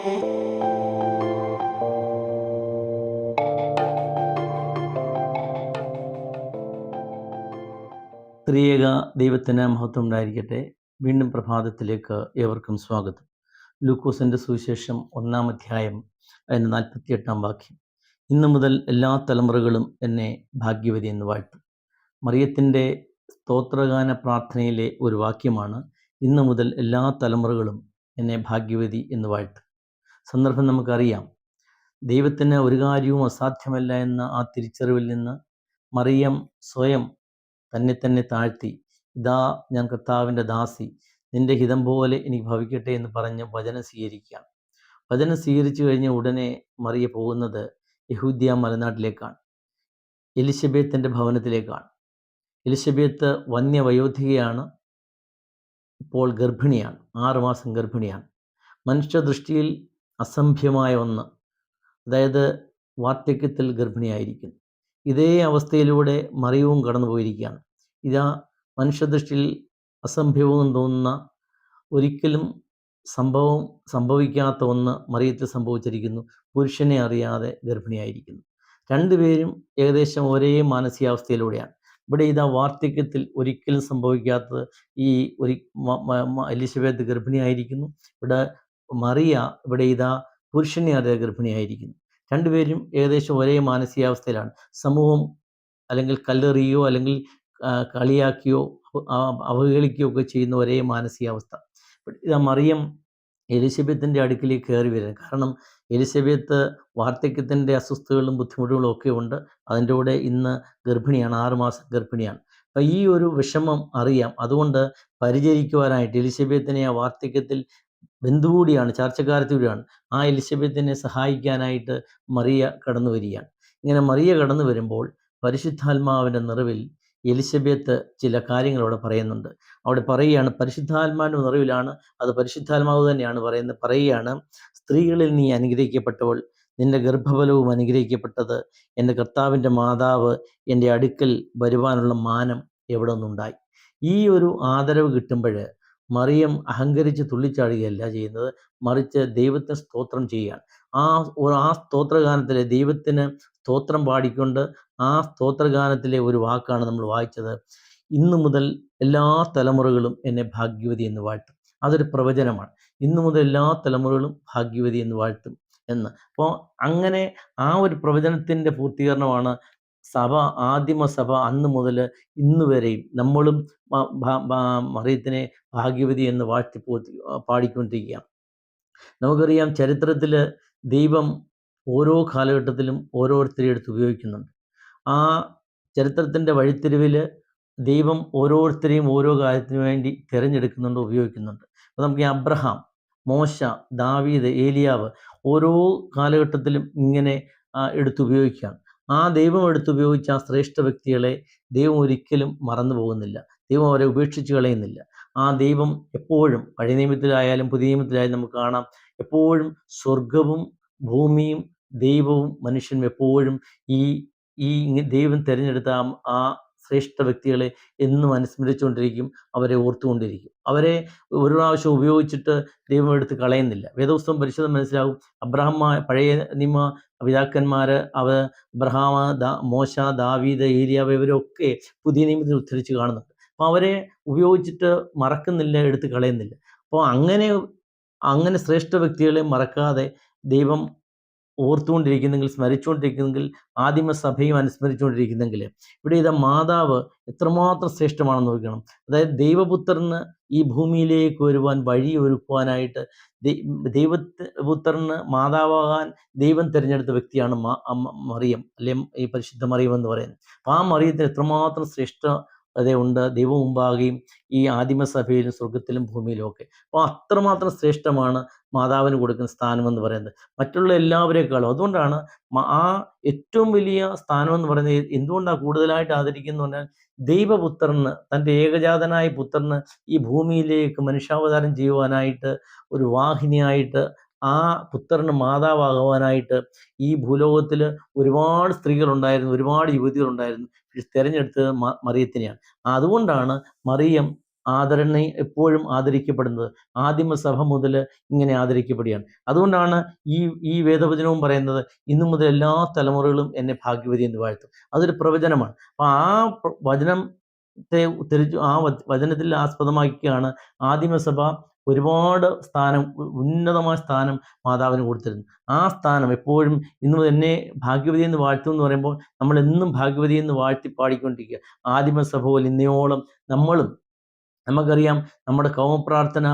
ത്രിയേക ദൈവത്തിന് മഹത്വം ഉണ്ടായിരിക്കട്ടെ. വീണ്ടും പ്രഭാതത്തിലേക്ക് ഏവർക്കും സ്വാഗതം. ലൂക്കോസിന്റെ സുവിശേഷം ഒന്നാം അധ്യായം അതിന്റെ നാൽപ്പത്തിയെട്ടാം വാക്യം. ഇന്നു മുതൽ എല്ലാ തലമുറകളും എന്നെ ഭാഗ്യവതി എന്ന് വാഴ്ത്തും. മറിയത്തിന്റെ സ്തോത്രഗാന പ്രാർത്ഥനയിലെ ഒരു വാക്യമാണ് ഇന്നു മുതൽ എല്ലാ തലമുറകളും എന്നെ ഭാഗ്യവതി എന്ന് വാഴ്ത്തും. സന്ദർഭം നമുക്കറിയാം. ദൈവത്തിന് ഒരു കാര്യവും അസാധ്യമല്ല എന്ന ആ തിരിച്ചറിവിൽ നിന്ന് മറിയം സ്വയം തന്നെ തന്നെ താഴ്ത്തി ഇതാ ഞാൻ കർത്താവിന്റെ ദാസി നിന്റെ ഹിതം പോലെ എനിക്ക് ഭവിക്കട്ടെ എന്ന് പറഞ്ഞ് വചനം സ്വീകരിക്കുകയാണ്. വചനം സ്വീകരിച്ചു കഴിഞ്ഞ ഉടനെ മറിയ പോകുന്നത് യഹൂദ്യ മലനാട്ടിലേക്കാണ് എലിസബേത്തിന്റെ ഭവനത്തിലേക്കാണ്. എലിശബേത്ത് വന്യവയോധികയാണ് ഇപ്പോൾ ഗർഭിണിയാണ് ആറുമാസം ഗർഭിണിയാണ്. മനുഷ്യദൃഷ്ടിയിൽ അസംഭ്യമായ ഒന്ന്. അതായത് വാർദ്ധക്യത്തിൽ ഗർഭിണിയായിരിക്കുന്നു. ഇതേ അവസ്ഥയിലൂടെ മറിയവും കടന്നു പോയിരിക്കുകയാണ് ഇതാ മനുഷ്യദൃഷ്ടിയിൽ അസംഭവവും തോന്നുന്ന ഒരിക്കലും സംഭവം സംഭവിക്കാത്ത ഒന്ന് മറിയത്തിൽ സംഭവിച്ചിരിക്കുന്നു. പുരുഷനെ അറിയാതെ ഗർഭിണിയായിരിക്കുന്നു. രണ്ടുപേരും ഏകദേശം ഒരേ മാനസികാവസ്ഥയിലൂടെയാണ്. ഇവിടെ ഇതാ വാർദ്ധക്യത്തിൽ ഒരിക്കലും സംഭവിക്കാത്തത് ഈ ഒരു എലിസബത്ത് ഗർഭിണിയായിരിക്കുന്നു. ഇവിടെ മറിയ ഇവിടെ ഇതാ പുരുഷനെ അറിയ ഗർഭിണിയായിരിക്കുന്നു. രണ്ടുപേരും ഏകദേശം ഒരേ മാനസികാവസ്ഥയിലാണ്. സമൂഹം അല്ലെങ്കിൽ കല്ലെറിയോ അല്ലെങ്കിൽ കളിയാക്കിയോ അവഹേളിക്കുകയോ ഒക്കെ ചെയ്യുന്ന ഒരേ മാനസികാവസ്ഥ. ഇതാ മറിയം എലിസബത്തിന്റെ അടുക്കിലേക്ക് കയറി വരുന്നത് കാരണം എലിസബത്ത് വാർദ്ധക്യത്തിന്റെ അസ്വസ്ഥതകളും ബുദ്ധിമുട്ടുകളും ഒക്കെ ഉണ്ട്. അതിന്റെ കൂടെ ഇന്ന് ഗർഭിണിയാണ് ആറുമാസം ഗർഭിണിയാണ്. അപ്പം ഈ ഒരു വിഷമം അറിയാം. അതുകൊണ്ട് പരിചരിക്കുവാനായിട്ട് എലിസബത്തിനെ ആ വാർദ്ധക്യത്തിൽ ബന്ധുകൂടിയാണ് ചാർച്ചക്കാരത്തൂടെയാണ് ആ എലിസബത്തിനെ സഹായിക്കാനായിട്ട് മറിയ കടന്നു വരികയാണ്. ഇങ്ങനെ മറിയ കടന്നു വരുമ്പോൾ പരിശുദ്ധാത്മാവിന്റെ നിറവിൽ എലിസബത്ത് ചില കാര്യങ്ങൾ അവിടെ പറയുന്നുണ്ട്. അവിടെ പറയുകയാണ് പരിശുദ്ധാത്മാവിന്റെ നിറവിലാണ് അത് പരിശുദ്ധാത്മാവ് തന്നെയാണ് പറയുന്നത്. പറയുകയാണ് സ്ത്രീകളിൽ നീ അനുഗ്രഹിക്കപ്പെട്ടവൾ നിന്റെ ഗർഭഫലവും അനുഗ്രഹിക്കപ്പെട്ടത് എന്റെ കർത്താവിന്റെ മാതാവ് എന്റെ അടുക്കൽ വരുവാനുള്ള മാനം എവിടെ നിന്നുണ്ടായി? ഈ ഒരു ആദരവ് കിട്ടുമ്പോൾ മറിയം അഹങ്കരിച്ച് തുള്ളിച്ചാടുകയല്ല ചെയ്യുന്നത്. മറിച്ച് ദൈവത്തെ സ്തോത്രം ചെയ്യുകയാണ്. ആ ഒരു ആ സ്തോത്രഗാനത്തിലെ ദൈവത്തിന് സ്തോത്രം പാടിക്കൊണ്ട് ആ സ്തോത്രഗാനത്തിലെ ഒരു വാക്കാണ് നമ്മൾ വായിച്ചത്. ഇന്നു മുതൽ എല്ലാ തലമുറകളും എന്നെ ഭാഗ്യവതി എന്ന് വാഴ്ത്തും. അതൊരു പ്രവചനമാണ്. ഇന്നു മുതൽ എല്ലാ തലമുറകളും ഭാഗ്യവതി എന്ന് വാഴ്ത്തും എന്ന്. അപ്പോൾ അങ്ങനെ ആ ഒരു പ്രവചനത്തിന്റെ പൂർത്തീകരണമാണ് സഭ ആദിമ സഭ അന്ന് മുതൽ ഇന്ന് വരെയും നമ്മളും മറിയത്തിനെ ഭാഗ്യവതി എന്ന് വാഴ്ത്തി പാടിക്കൊണ്ടിരിക്കുകയാണ്. നമുക്കറിയാം ചരിത്രത്തിൽ ദൈവം ഓരോ കാലഘട്ടത്തിലും ഓരോരുത്തരെ എടുത്ത് ഉപയോഗിക്കുന്നുണ്ട്. ആ ചരിത്രത്തിന്റെ വഴിത്തിരിവിൽ ദൈവം ഓരോരുത്തരെയും ഓരോ കാര്യത്തിനു വേണ്ടി തിരഞ്ഞെടുക്കുന്നുണ്ട് ഉപയോഗിക്കുന്നുണ്ട്. അപ്പോൾ നമുക്ക് അബ്രഹാം മോശ ദാവീദ് ഏലിയാവ് ഓരോ കാലഘട്ടത്തിലും ഇങ്ങനെ എടുത്തുപയോഗിക്കുകയാണ് ആ ദൈവം എടുത്തുപയോഗിച്ച ആ ശ്രേഷ്ഠ വ്യക്തികളെ ദൈവം ഒരിക്കലും മറന്നു പോകുന്നില്ല. ദൈവം അവരെ ഉപേക്ഷിച്ച് കളയുന്നില്ല. ആ ദൈവം എപ്പോഴും പഴയ നിയമത്തിലായാലും പുതിയ നിയമത്തിലായാലും നമുക്ക് കാണാം. എപ്പോഴും സ്വർഗവും ഭൂമിയും ദൈവവും മനുഷ്യനും എപ്പോഴും ഈ ഈ ദൈവം തിരഞ്ഞെടുത്ത ആ ശ്രേഷ്ഠ വ്യക്തികളെ എന്നും അനുസ്മരിച്ചുകൊണ്ടിരിക്കും അവരെ ഓർത്തുകൊണ്ടിരിക്കും. അവരെ ഒരു പ്രാവശ്യം ഉപയോഗിച്ചിട്ട് ദൈവം എടുത്ത് കളയുന്നില്ല. വേദപുസ്തകം പരിശോധന മനസ്സിലാവും അബ്രഹാം പഴയ നിയമ പിതാക്കന്മാർ അവ അബ്രഹാമ ദാ മോശ ദാവീദ് ഏരിയാവ് ഇവരൊക്കെ പുതിയ നിയമത്തിൽ ഉദ്ധരിച്ച് കാണുന്നുണ്ട്. അപ്പോൾ അവരെ ഉപയോഗിച്ചിട്ട് മറക്കുന്നില്ല എടുത്ത് കളയുന്നില്ല. അപ്പോൾ അങ്ങനെ അങ്ങനെ ശ്രേഷ്ഠ വ്യക്തികളെ മറക്കാതെ ദൈവം ഓർത്തുകൊണ്ടിരിക്കുന്നെങ്കിൽ സ്മരിച്ചുകൊണ്ടിരിക്കുന്നെങ്കിൽ ആദിമ ആദിമസഭയും അനുസ്മരിച്ചുകൊണ്ടിരിക്കുന്നെങ്കിൽ ഇവിടെ ഇത് മാതാവ് എത്രമാത്രം ശ്രേഷ്ഠമാണെന്ന് നോക്കണം അതായത് ദൈവപുത്രന് ഈ ഭൂമിയിലേക്ക് വരുവാൻ വഴി ഒരുക്കുവാനായിട്ട് ദൈവപുത്രന് മാതാവാകാൻ ദൈവം തിരഞ്ഞെടുത്ത വ്യക്തിയാണ് മറിയം അല്ലെ ഈ പരിശുദ്ധ മറിയം എന്ന് പറയുന്നത്. അപ്പം ആ മറിയത്തിന് എത്രമാത്രം ശ്രേഷ്ഠ ഉണ്ട് ദൈവം മുമ്പാകെയും ഈ ആദിമസഭയിലും സ്വർഗത്തിലും ഭൂമിയിലും ഒക്കെ. അപ്പോൾ അത്രമാത്രം ശ്രേഷ്ഠമാണ് മാതാവിന് കൊടുക്കുന്ന സ്ഥാനം എന്ന് പറയുന്നത്. മറ്റുള്ള എല്ലാവരേക്കാളും. അതുകൊണ്ടാണ് ആ ഏറ്റവും വലിയ സ്ഥാനം എന്ന് പറയുന്നത് എന്തുകൊണ്ടാണ് കൂടുതലായിട്ട് ആദരിക്കുന്നു പറഞ്ഞാൽ ദൈവപുത്രന് തന്റെ ഏകജാതനായ പുത്രന് ഈ ഭൂമിയിലേക്ക് മനുഷ്യാവതാരം ചെയ്യുവാനായിട്ട് ഒരു വാഹിനിയായിട്ട് ആ പുത്രന് മാതാവാകുവാനായിട്ട് ഈ ഭൂലോകത്തിൽ ഒരുപാട് സ്ത്രീകളുണ്ടായിരുന്നു ഒരുപാട് യുവതികളുണ്ടായിരുന്നു. തിരഞ്ഞെടുത്തത് മറിയത്തിനെയാണ്. അതുകൊണ്ടാണ് മറിയം ആദരണ എപ്പോഴും ആദരിക്കപ്പെടുന്നത്. ആദിമസഭ മുതൽ ഇങ്ങനെ ആദരിക്കപ്പെടുകയാണ്. അതുകൊണ്ടാണ് ഈ ഈ വേദവചനവും പറയുന്നത് ഇന്നു മുതൽ എല്ലാ തലമുറകളും എന്നെ ഭാഗ്യവതി എന്ന് വാഴ്ത്തും. അതൊരു പ്രവചനമാണ്. അപ്പോൾ ആ വചനത്തെ തിരിച്ചു ആ വചനത്തിൽ ആസ്പദമാക്കിയാണ് ആദിമസഭ ഒരുപാട് സ്ഥാനം ഉന്നതമായ സ്ഥാനം മാതാവിന് കൊടുത്തിരുന്നു ആ സ്ഥാനം എപ്പോഴും ഇന്ന് എന്നെ ഭാഗ്യവതി എന്ന് വാഴ്ത്തും എന്ന് പറയുമ്പോൾ നമ്മൾ എന്നും ഭാഗ്യവതി എന്ന് വാഴ്ത്തി പാടിക്കൊണ്ടിരിക്കുക. ആദിമസഭ പോലെ ഇന്നയോളം നമ്മളും നമുക്കറിയാം നമ്മുടെ കൗമപ്രാർത്ഥന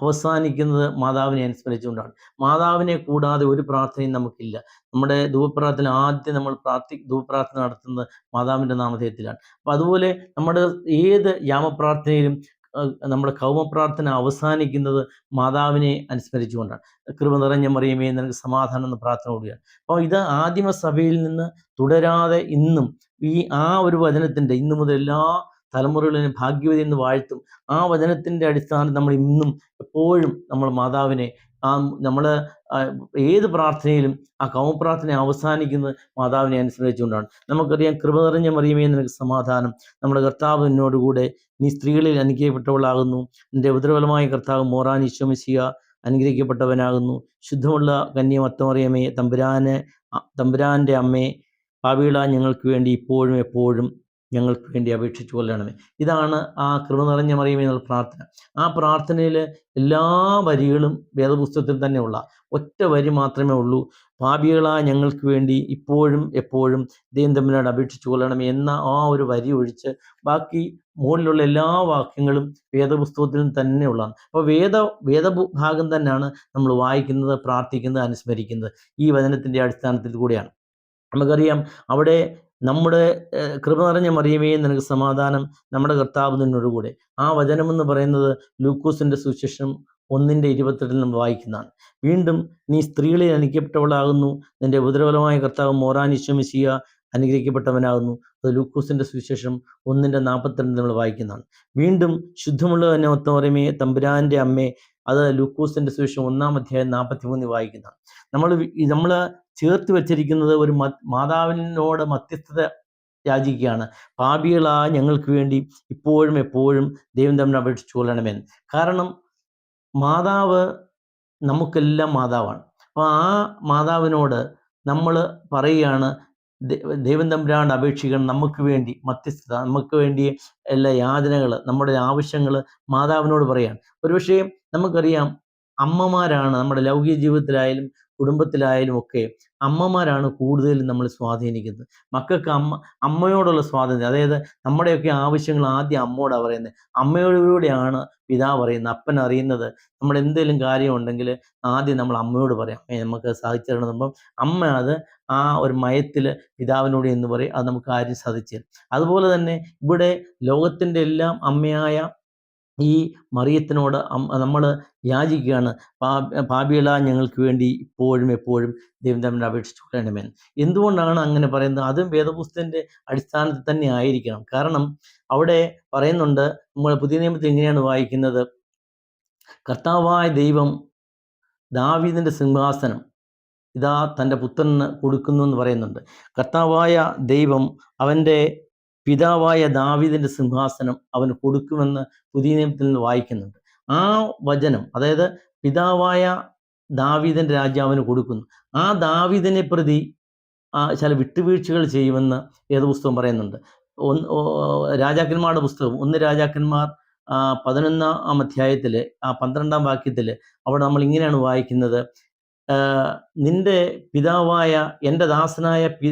അവസാനിക്കുന്നത് മാതാവിനെ അനുസ്മരിച്ചുകൊണ്ടാണ്. മാതാവിനെ കൂടാതെ ഒരു പ്രാർത്ഥനയും നമുക്കില്ല. നമ്മുടെ ധൂപപ്രാർത്ഥന ആദ്യം നമ്മൾ പ്രാർത്ഥി ധൂപപ്രാർത്ഥന നടത്തുന്നത് മാതാവിന്റെ നാമധേയത്തിലാണ്. അപ്പം അതുപോലെ നമ്മുടെ ഏത് യാമപ്രാർത്ഥനയിലും നമ്മുടെ കൗമപ്രാർത്ഥന അവസാനിക്കുന്നത് മാതാവിനെ അനുസ്മരിച്ചുകൊണ്ടാണ്. കൃപ നിറഞ്ഞ മറിയമേ നിനക്ക് സമാധാനം എന്ന് പ്രാർത്ഥന കൂടിയാണ് അപ്പോൾ ഇത് ആദിമ സഭയിൽ നിന്ന് തുടരാതെ ഇന്നും ഈ ആ ഒരു വചനത്തിന്റെ ഇന്നു മുതൽ എല്ലാ തലമുറകളിലും ഭാഗ്യവതി എന്ന് വാഴ്ത്തും. ആ വചനത്തിന്റെ അടിസ്ഥാനത്തിൽ നമ്മൾ ഇന്നും എപ്പോഴും നമ്മൾ മാതാവിനെ ആ നമ്മൾ ഏത് പ്രാർത്ഥനയിലും ആ കൗമപ്രാർത്ഥന അവസാനിക്കുന്നത് മാതാവിനെ അനുസ്മരിച്ചുകൊണ്ടാണ്. നമുക്കറിയാം കൃപ നിറഞ്ഞ മറിയമേ നിനക്ക് സമാധാനം. നമ്മുടെ കർത്താവ് എന്നോടുകൂടെ നീ സ്ത്രീകളിൽ അനുഗ്രഹിക്കപ്പെട്ടവളാകുന്നു. നിന്റെ ഉപദ്രവലമായ കർത്താവ് മോറാൻ ഈശ്വമിശിയ അനുഗ്രഹിക്കപ്പെട്ടവനാകുന്നു. ശുദ്ധമുള്ള കന്യമത്തമറിയമേ തമ്പുരാന് തമ്പുരാനെ തമ്പുരാന്റെ അമ്മേ പാവിള ഞങ്ങൾക്ക് വേണ്ടി ഇപ്പോഴും എപ്പോഴും ഞങ്ങൾക്ക് വേണ്ടി അപേക്ഷിച്ചു കൊല്ലണമേ ഇതാണ് ആ കൃപ നിറഞ്ഞ മറിയമേ എന്നുള്ള പ്രാർത്ഥന. ആ പ്രാർത്ഥനയിൽ എല്ലാ വരികളും വേദപുസ്തകത്തിൽ തന്നെ ഉള്ള ഒറ്റ വരി മാത്രമേ ഉള്ളൂ. പാപികളാ ഞങ്ങൾക്ക് വേണ്ടി ഇപ്പോഴും എപ്പോഴും ദൈവം തമ്മിലോട് അപേക്ഷിച്ചു കൊള്ളണമേ എന്ന ആ ഒരു വരി ഒഴിച്ച് ബാക്കി മുകളിലുള്ള എല്ലാ വാക്യങ്ങളും വേദപുസ്തകത്തിലും തന്നെ ഉള്ളതാണ് അപ്പോൾ വേദ വേദഭാഗം തന്നെയാണ് നമ്മൾ വായിക്കുന്നത് പ്രാർത്ഥിക്കുന്നത് അനുസ്മരിക്കുന്നത് ഈ വചനത്തിന്റെ അടിസ്ഥാനത്തിൽ കൂടിയാണ്. നമുക്കറിയാം അവിടെ നമ്മുടെ കൃപ നിറഞ്ഞ മറിയമേ നിനക്ക് സമാധാനം നമ്മുടെ കർത്താവ് നിന്നോട് കൂടെ. ആ വചനമെന്ന് പറയുന്നത് ലൂക്കോസിന്റെ സുശേഷം ഒന്നിന്റെ ഇരുപത്തെട്ടിൽ നമ്മൾ വായിക്കുന്നതാണ്. വീണ്ടും നീ സ്ത്രീകളിൽ അനുഗ്രഹിക്കപ്പെട്ടവളാകുന്നു. നിന്റെ ഉപദ്രവകരമായ കർത്താവ് മോറാനിശ്വമിശിയ അനുഗ്രഹിക്കപ്പെട്ടവനാകുന്നു. അത് ലൂക്കോസിന്റെ സുവിശേഷം ഒന്നിന്റെ നാൽപ്പത്തിരണ്ട് നമ്മൾ വായിക്കുന്നതാണ്. വീണ്ടും ശുദ്ധമുള്ള മൊത്തമറിയമേ തമ്പുരാന്റെ അമ്മേ അത് ലൂക്കോസിന്റെ സുവിശേഷം ഒന്നാം അധ്യായം നാൽപ്പത്തി മൂന്നിൽ വായിക്കുന്നതാണ്. നമ്മൾ നമ്മൾ ചേർത്ത് വെച്ചിരിക്കുന്നത് ഒരു മാതാവിനോട് മധ്യസ്ഥത യാചിക്കുകയാണ്. പാപികളാ ഞങ്ങൾക്ക് വേണ്ടി ഇപ്പോഴും എപ്പോഴും ദൈവം തമ്മിൽ അപേക്ഷിച്ചു കൊള്ളണമെന്ന്. കാരണം മാതാവ് നമുക്കെല്ലാം മാതാവാണ്. അപ്പോൾ ആ മാതാവിനോട് നമ്മൾ പറയുകയാണ് ദൈവം തമ്പുരാണ്ട് അപേക്ഷിക്കണം. നമുക്ക് വേണ്ടി മധ്യസ്ഥത നമുക്ക് വേണ്ടി എല്ലാ യാതനകൾ നമ്മുടെ ആവശ്യങ്ങൾ മാതാവിനോട് പറയാൻ. ഒരുപക്ഷേ നമുക്കറിയാം അമ്മമാരാണ് നമ്മുടെ ലൗകിക ജീവിതത്തിലായാലും കുടുംബത്തിലായാലും ഒക്കെ അമ്മമാരാണ് കൂടുതലും നമ്മൾ സ്വാധീനിക്കുന്നത്. മക്കൾക്ക് അമ്മ അമ്മയോടുള്ള സ്വാതന്ത്ര്യം അതായത് നമ്മുടെയൊക്കെ ആവശ്യങ്ങൾ ആദ്യം അമ്മയോടാണ് പറയുന്നത് അമ്മയോടുകൂടെയാണ് പിതാവ് പറയുന്നത് അപ്പൻ അറിയുന്നത്. നമ്മൾ എന്തെങ്കിലും കാര്യം ഉണ്ടെങ്കിൽ ആദ്യം നമ്മൾ അമ്മയോട് പറയാം. അമ്മയെ നമുക്ക് സാധിച്ചു തരണം എന്ന് പറയുമ്പം അമ്മ അത് ആ ഒരു മയത്തിൽ പിതാവിനോട് എന്ന് പറയും. അത് നമുക്ക് കാര്യം സാധിച്ചു അതുപോലെ തന്നെ ഇവിടെ ലോകത്തിന്റെ എല്ലാം അമ്മയായ ഈ മറിയത്തിനോട് നമ്മൾ യാചിക്കുകയാണ്. പാപിയല ഞങ്ങൾക്ക് വേണ്ടി ഇപ്പോഴും എപ്പോഴും ദൈവം തമ്മിൽ അപേക്ഷിച്ചു കൊള്ളണമെന്ന് എന്തുകൊണ്ടാണ് അങ്ങനെ പറയുന്നത്? അതും വേദപുസ്തകത്തിന്റെ അടിസ്ഥാനത്തിൽ തന്നെ ആയിരിക്കണം. കാരണം അവിടെ പറയുന്നുണ്ട് നമ്മൾ പുതിയ നിയമത്തിൽ എങ്ങനെയാണ് വായിക്കുന്നത്? കർത്താവായ ദൈവം ദാവീദിന്റെ സിംഹാസനം ഇതാ തന്റെ പുത്രന് കൊടുക്കുന്നു എന്ന് പറയുന്നുണ്ട്. കർത്താവായ ദൈവം അവന്റെ പിതാവായ ദാവീദിന്റെ സിംഹാസനം അവന് കൊടുക്കുമെന്ന് പുതിയ നിയമത്തിൽ നിന്ന് വായിക്കുന്നുണ്ട്. ആ വചനം അതായത് പിതാവായ ദാവീദിന്റെ രാജാവിന് കൊടുക്കുന്നു. ആ ദാവീദിനെ പ്രതി ചില വിട്ടുവീഴ്ചകൾ ചെയ്യുമെന്ന് പുസ്തകം പറയുന്നുണ്ട്. ഒന്ന് രാജാക്കന്മാരുടെ പുസ്തകം ഒന്ന് രാജാക്കന്മാർ പതിനൊന്നാം അധ്യായത്തിൽ ആ പന്ത്രണ്ടാം വാക്യത്തിൽ അവിടെ നമ്മൾ ഇങ്ങനെയാണ് വായിക്കുന്നത്. നിന്റെ പിതാവായ എന്റെ ദാസനായ പി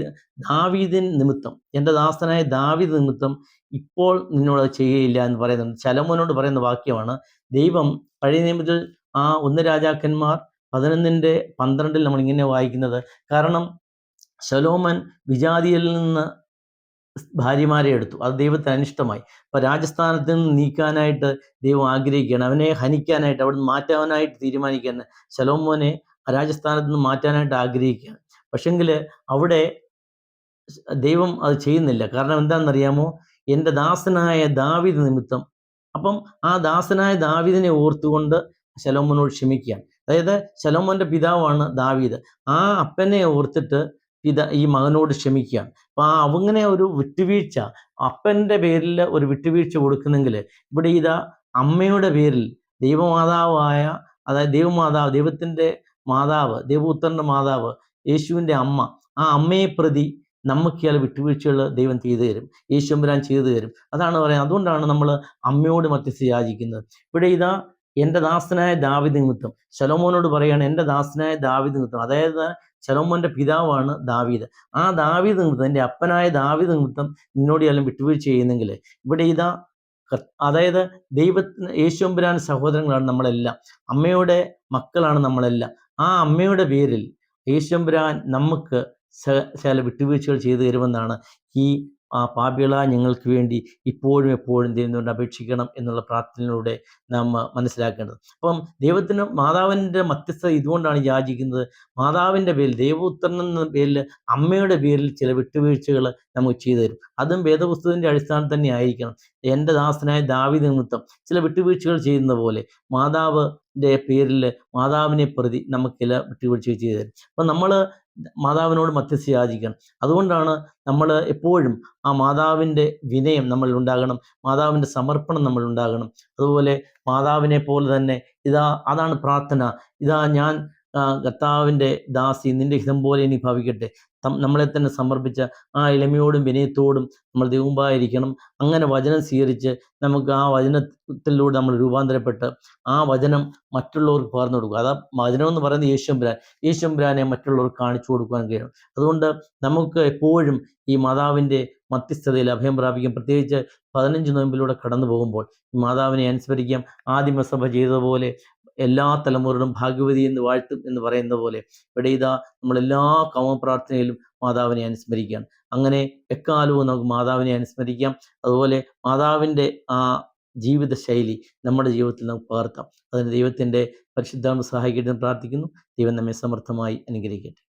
ദാവീദിൻ നിമിത്തം എന്റെ ദാസനായ ദാവീദ് നിമിത്തം ഇപ്പോൾ നിന്നോട് ചെയ്യുകയില്ല എന്ന് പറയുന്നുണ്ട്. ശലോമോനോട് പറയുന്ന വാക്യമാണ് ദൈവം പഴയ നിയമത്തിൽ ആ ഒന്ന് രാജാക്കന്മാർ പതിനൊന്നിന്റെ പന്ത്രണ്ടിൽ നമ്മൾ ഇങ്ങനെ വായിക്കുന്നത് കാരണം ശലോമൻ വിജാതിയിൽ നിന്ന് ഭാര്യമാരെ എടുത്തു അത് ദൈവത്തിന് അനിഷ്ടമായി. അപ്പൊ രാജസ്ഥാനത്ത് നിന്ന് നീക്കാനായിട്ട് ദൈവം ആഗ്രഹിക്കുകയാണ് അവനെ ഹനിക്കാനായിട്ട് അവിടെ നിന്ന് മാറ്റാനായിട്ട് തീരുമാനിക്കുകയാണ് ശലോമോനെ രാജസ്ഥാനത്ത് നിന്ന് മാറ്റാനായിട്ട് ആഗ്രഹിക്കുകയാണ്. പക്ഷെങ്കിൽ അവിടെ ദൈവം അത് ചെയ്യുന്നില്ല. കാരണം എന്താണെന്നറിയാമോ? എന്റെ ദാസനായ ദാവിദ് നിമിത്തം. അപ്പം ആ ദാസനായ ദാവിദിനെ ഓർത്തുകൊണ്ട് ശലോമോനോട് ക്ഷമിക്കുകയാണ്. അതായത് ശലോമോന്റെ പിതാവാണ് ദാവീദ്. ആ അപ്പനെ ഓർത്തിട്ട് പിത ഈ മകനോട് ക്ഷമിക്കുകയാണ്. അപ്പം ആ അവങ്ങനെ ഒരു വിട്ടുവീഴ്ച അപ്പന്റെ പേരിൽ ഒരു വിട്ടുവീഴ്ച കൊടുക്കുന്നെങ്കിൽ ഇവിടെ ഇതാ അമ്മയുടെ പേരിൽ ദൈവമാതാവായ അതായത് ദൈവമാതാവ് ദൈവത്തിന്റെ മാതാവ് ദേവപുത്രന്റെ മാതാവ് യേശുവിന്റെ അമ്മ ആ അമ്മയെ പ്രതി നമുക്ക് ചില വിട്ടുവീഴ്ചകൾ ദൈവം ചെയ്തു തരും. യേശുമ്പരാൻ ചെയ്തു തരും. അതാണ് പറയുന്നത്. അതുകൊണ്ടാണ് നമ്മൾ അമ്മയോട് മധ്യസ്ഥ യാചിക്കുന്നത്. ഇവിടെ ഇതാ എന്റെ ദാസനായ ദാവിദ് നിമിത്തം. ശലോമോനോട് പറയാണ് എന്റെ ദാസനായ ദാവിദ് നിമിത്തം. അതായത് ശലോമോന്റെ പിതാവാണ് ദാവീദ്. ആ ദാവീദ് നിമിത്തം എന്റെ അപ്പനായ ദാവീദ് നിമിത്തം നിന്നോട് എല്ലാം വിട്ടുവീഴ്ച ചെയ്യുന്നെങ്കിൽ ഇവിടെ ഇതാ അതായത് ദൈവത്തിന് യേശുമ്പുരാൻ സഹോദരങ്ങളാണ് നമ്മളെല്ലാം. അമ്മയുടെ മക്കളാണ് നമ്മളെല്ലാം. ആ അമ്മയുടെ പേരിൽ യേശുമ്പുരാൻ നമുക്ക് ചില വിട്ടുവീഴ്ചകൾ ചെയ്തു തരുമെന്നാണ് ഈ ആ പാപികള ഞങ്ങൾക്ക് വേണ്ടി ഇപ്പോഴും എപ്പോഴും ദൈവത്തിനോട് അപേക്ഷിക്കണം എന്നുള്ള പ്രാർത്ഥനയിലൂടെ നാം മനസ്സിലാക്കേണ്ടത്. അപ്പം ദൈവത്തിന് മാതാവിന്റെ മധ്യസ്ഥത ഇതുകൊണ്ടാണ് യാചിക്കുന്നത്. മാതാവിന്റെ പേരിൽ ദൈവപുത്രൻ എന്ന പേരിൽ അമ്മയുടെ പേരിൽ ചില വിട്ടുവീഴ്ചകൾ നമുക്ക് ചെയ്തു തരും. അതും വേദപുസ്തകത്തിന്റെ അടിസ്ഥാനം തന്നെ ആയിരിക്കണം. എന്റെ ദാസനായ ദാവി നിമിത്തം ചില വിട്ടുവീഴ്ചകൾ ചെയ്യുന്ന പോലെ മാതാവിന്റെ പേരിൽ മാതാവിനെ പ്രതി നമുക്ക് വിട്ടുവീഴ്ച ചെയ്തു. തരും അപ്പം നമ്മൾ മാതാവിനോട് മധ്യസ്ഥ യാചിക്കണം. അതുകൊണ്ടാണ് നമ്മൾ എപ്പോഴും ആ മാതാവിന്റെ വിനയം നമ്മളിൽ ഉണ്ടാകണം. മാതാവിന്റെ സമർപ്പണം നമ്മൾ ഉണ്ടാകണം. അതുപോലെ മാതാവിനെ പോലെ തന്നെ ഇതാ അതാണ് പ്രാർത്ഥന. ഇതാ ഞാൻ കർത്താവിന്റെ ദാസി നിന്റെ ഹിതം പോലെ ഇനി ഭവിക്കട്ടെ. നമ്മളെ തന്നെ സമർപ്പിച്ച ആ ഇളമയോടും വിനയത്തോടും നമ്മൾ ദൈവമായിരിക്കണം അങ്ങനെ വചനം സ്വീകരിച്ച് നമുക്ക് ആ വചനത്തിലൂടെ നമ്മൾ രൂപാന്തരപ്പെട്ട് ആ വചനം മറ്റുള്ളവർക്ക് പകർന്നു കൊടുക്കുക. അതാ വചനം എന്ന് പറയുന്നത് യേശുമ്പുരാൻ യേശുമ്പുരാനെ മറ്റുള്ളവർക്ക് കാണിച്ചു കൊടുക്കാൻ കഴിയും അതുകൊണ്ട് നമുക്ക് എപ്പോഴും ഈ മാതാവിന്റെ മധ്യസ്ഥതയിൽ അഭയം പ്രാപിക്കാം. പ്രത്യേകിച്ച് പതിനഞ്ച് നോയമ്പിലൂടെ കടന്നു പോകുമ്പോൾ മാതാവിനെ അനുസ്മരിക്കാം. ആദിമസഭ ചെയ്തതുപോലെ എല്ലാ തലമുറകളും ഭാഗ്യവതി എന്ന് വാഴ്ത്തും എന്ന് പറയുന്ന പോലെ ഇവിടെ ഇതാ നമ്മളെല്ലാ കാമപ്രാർത്ഥനയിലും മാതാവിനെ അനുസ്മരിക്കുകയാണ് അങ്ങനെ എക്കാലവും നമുക്ക് മാതാവിനെ അനുസ്മരിക്കാം. അതുപോലെ മാതാവിന്റെ ആ ജീവിത ശൈലി നമ്മുടെ ജീവിതത്തിൽ നമുക്ക് പകർത്താം. അതിന് ദൈവത്തിന്റെ പരിശുദ്ധാമ സഹായിക്കട്ടെ പ്രാർത്ഥിക്കുന്നു. ദൈവം നമ്മെ സമർത്ഥമായി അനുഗ്രഹിക്കട്ടെ.